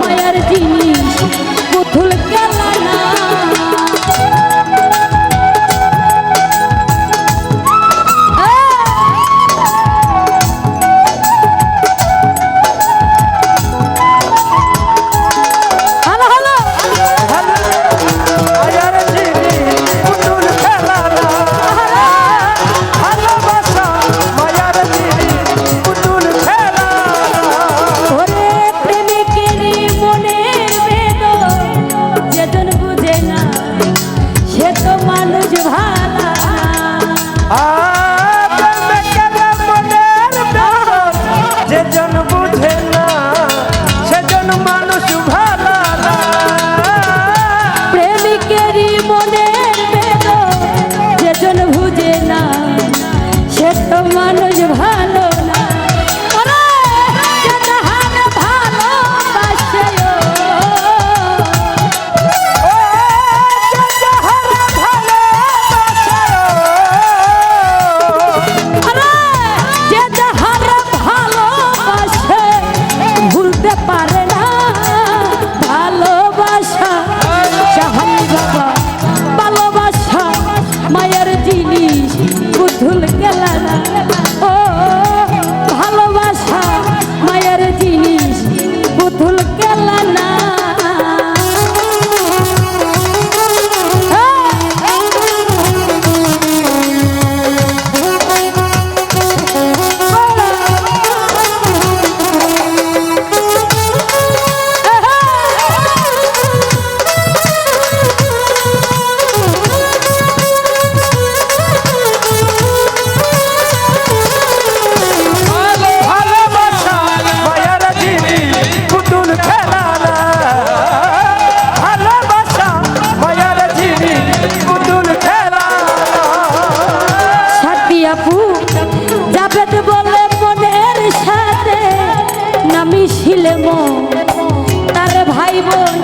মায়ার জিন। মানুষ ভাই মিশিলে মো তার ভাই বোন